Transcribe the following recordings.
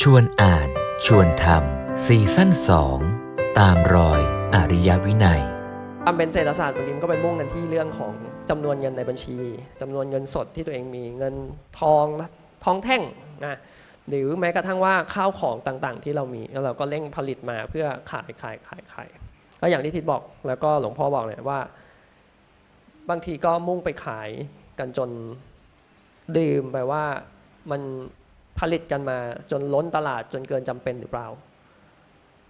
ชวนอ่าน ชวนทำซีซั่นสองตามรอยอริยวินัยความเป็นเศรษฐศาสตร์บางทีมันก็เป็นมุ่งกันที่เรื่องของจำนวนเงินในบัญชีจำนวนเงินสดที่ตัวเองมีเงินทองทองแท่งนะหรือแม้กระทั่งว่าข้าวของต่างๆ ที่เรามีแล้วเราก็เร่งผลิตมาเพื่อขายขายขายขายก็อย่างที่ทิศบอกแล้วก็หลวงพ่อบอกเลยว่า บางทีก็มุ่งไปขายกันจนลืมไปว่ามัน ผลิตกันมาจนล้นตลาดจนเกินจำเป็นหรือเปล่า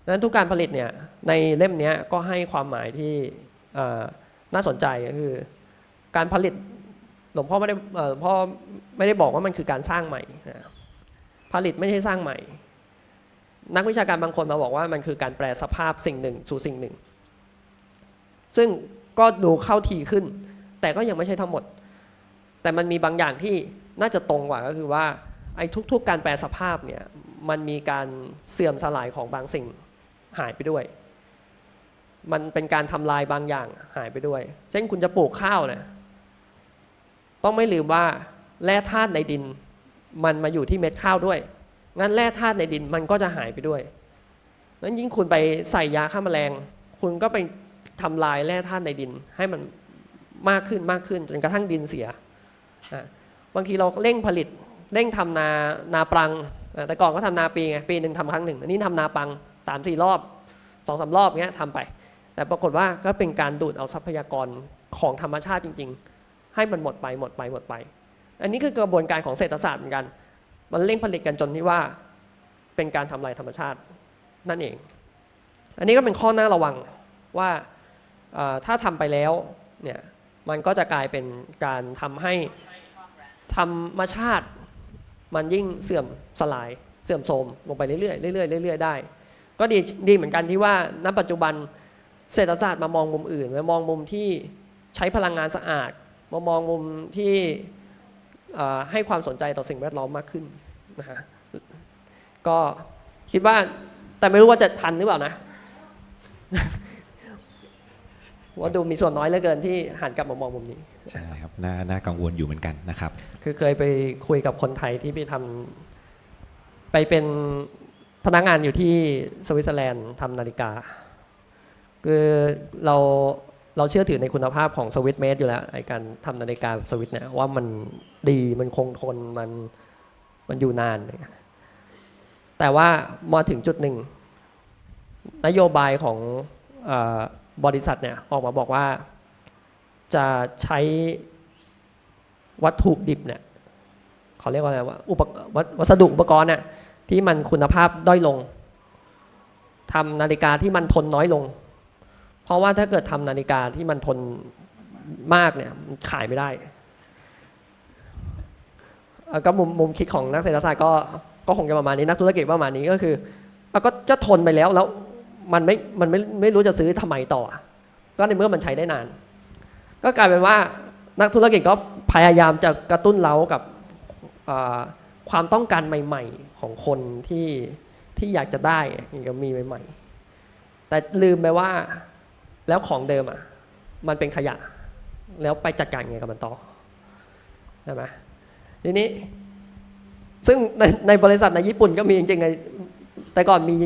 ดังนั้นทุกการผลิตเนี่ยในเล่มนี้ก็ให้ความหมายที่น่าสนใจก็คือ การผลิตหลวงพ่อไม่ได้หลวงพ่อไม่ได้บอกว่ามันคือการสร้างใหม่นะผลิตไม่ใช่สร้างใหม่ นักวิชาการบางคนมาบอกว่ามันคือการแปลสภาพสิ่งหนึ่งสู่สิ่งหนึ่ง ซึ่งก็ดูเข้าทีขึ้น แต่ก็ยังไม่ใช่ทั้งหมด แต่มันมีบางอย่างที่น่าจะตรงกว่าก็คือว่า ไอ้ทุกๆ การแปลสภาพเนี่ยมันมีการเสื่อมสลายของบางสิ่งหายไปด้วย มันเป็นการทำลายบางอย่างหายไปด้วย เช่นคุณจะปลูกข้าวเนี่ยต้องไม่ลืมว่าแร่ธาตุในดิน มันมาอยู่ที่เม็ดข้าวด้วย งั้นแร่ธาตุในดินมันก็จะหายไปด้วยนั้นยิ่งคุณไปใส่ยาฆ่าแมลง คุณก็ไปทำลายแร่ธาตุในดิน ให้มันมากขึ้นมากขึ้นจนกระทั่งดินเสีย บางทีเราเร่งผลิต เร่งทำนานาปรังแต่ก่อนก็ทำนาปีไงปีหนึ่งทำครั้งหนึ่งอันนี้ทำนาปังสามสี่รอบสองสารอบเงี้ยทำไป แต่ปรากฏว่าก็เป็นการดูดเอาทรัพยากรของธรรมชาติจริง ๆ ให้มันหมดไปหมดไปหมดไป อันนี้คือกระบวนการของเศรษฐศาสตร์เหมือนกัน มันเร่งผลิตกันจนที่ว่าเป็นการทำลายธรรมชาตินั่นเอง อันนี้ก็เป็นข้อหน่าระวังว่าถ้าทำไปแล้วเนี่ยมันก็จะกลายเป็นการทำให้ธรรมชาติ มันยิ่งเสื่อมสลายเสื่อมโทรมลงไปเรื่อยๆเรื่อยๆเรื่อยๆได้ ก็ดีดีเหมือนกันที่ว่าณปัจจุบันเศรษฐศาสตร์มามองมุมอื่นมามองมุมที่ใช้พลังงานสะอาดมามองมุมที่ให้ความสนใจต่อสิ่งแวดล้อมมากขึ้นนะฮะก็คิดว่าแต่ไม่รู้ว่าจะทันหรือเปล่านะ ว่าดูมีส่วนน้อยเหลือเกินที่หันกลับมามองมุมนี้ ใช่ครับน่าน่ากังวลอยู่เหมือนกันนะครับ คือเคยไปคุยกับคนไทยที่ไปทำไปเป็นพนักงานอยู่ที่สวิตเซอร์แลนด์ทำนาฬิกา คือเราเราเชื่อถือในคุณภาพของสวิตเมดอยู่แล้วไอการทำนาฬิกาสวิตเนี่ยว่ามันดีมันคงทนมันมันอยู่นานเนี่ยแต่ว่ามาถึงจุดหนึ่ง นโยบายของเออ บริษัทเนี่ยออกมาบอกว่าจะใช้วัตถุดิบเนี่ยเขาเรียกว่าอะไรว่าอุปวัสวัสดุอุปกรณ์เนี่ยที่มันคุณภาพด้อยลงทำนาฬิกาที่มันทนน้อยลง เพราะว่าถ้าเกิดทำนาฬิกาที่มันทนมากเนี่ยขายไม่ได้ก็มุมมุมคิดของนักเศรษฐศาสตร์ก็ก็คงจะประมาณนี้นักธุรกิจประมาณนี้ก็คือก็จะทนไปแล้วแล้ว มันไม่มันไม่ไม่รู้จะซื้อทำไมต่อ ก็ในเมื่อมันใช้ได้นาน ก็กลายเป็นว่านักธุรกิจก็พยายามจะกระตุ้นเรากับความต้องการใหม่ ๆของคนที่ที่อยากจะได้ก็มีใหม่ ๆ แต่ลืมไปว่าแล้วของเดิมอะมันเป็นขยะ แล้วไปจัดการไงกับมันต่อใช่ไหมทีนี้ซึ่งในในบริษัทในญี่ปุ่นก็มีจริงๆในแต่ก่อนมี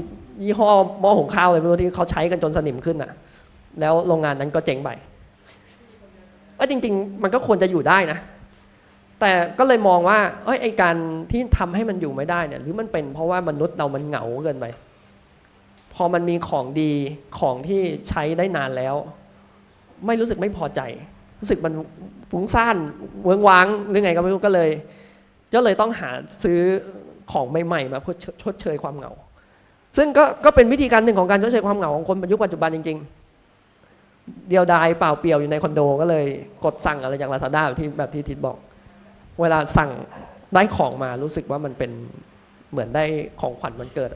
ยี่ห้อหม้อหุงข้าวอะไรไม่รู้ที่เขาใช้กันจนสนิมขึ้นอะ แล้วโรงงานนั้นก็เจ๊งไปเออจริง ๆ มันก็ควรจะอยู่ได้นะ แต่ก็เลยมองว่าเอ้ยไอการที่ทำให้มันอยู่ไม่ได้เนี่ยหรือมันเป็นเพราะว่ามนุษย์เรามันเหงาเกินไปพอมันมีของดีของที่ใช้ได้นานแล้ว ไม่รู้สึกไม่พอใจ รู้สึกมันฟุ้งซ่านเวิงว้างหรือไงก็ไม่รู้ก็เลย ก็เลยต้องหาซื้อของใหม่ๆมาเพื่อชดเชยความเหงา ซึ่งก็ก็เป็นวิธีการหนึ่งของการชดเชยความเหงาของคนยุคปัจจุบันจริง ๆ เดียวดายเปล่าเปลี่ยวอยู่ในคอนโดก็เลยกดสั่งอะไรจากลาซาด้าแบบที่แบบที่ทิศบอก เวลาสั่งได้ของมารู้สึกว่ามันเป็นเหมือนได้ของขวัญมันเกิด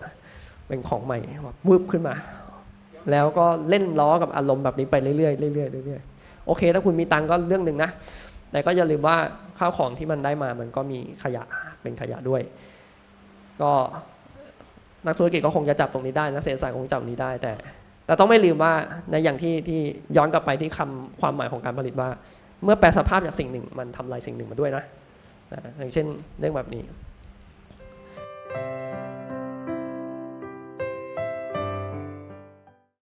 เป็นของใหม่แบบวืบขึ้นมา แล้วก็เล่นล้อกับอารมณ์แบบนี้ไปเรื่อยๆเรื่อยๆเรื่อยๆโอเค ถ้าคุณมีตังก็เรื่องหนึ่งนะแต่ก็อย่าลืมว่าข้าวของที่มันได้มามันก็มีขยะเป็นขยะด้วย ก็ นักธุรกิจก็คงจะจับตรงนี้ได้นักเศรษฐศาสตร์คงจับตรงนี้ได้แต่ แต่ต้องไม่ลืมว่าในอย่างที่ที่ย้อนกลับไปที่คำความหมายของการผลิตว่า เมื่อแปลสภาพจากสิ่งหนึ่ง มันทำลายสิ่งหนึ่งมาด้วยนะอย่างเช่นเรื่องแบบนี้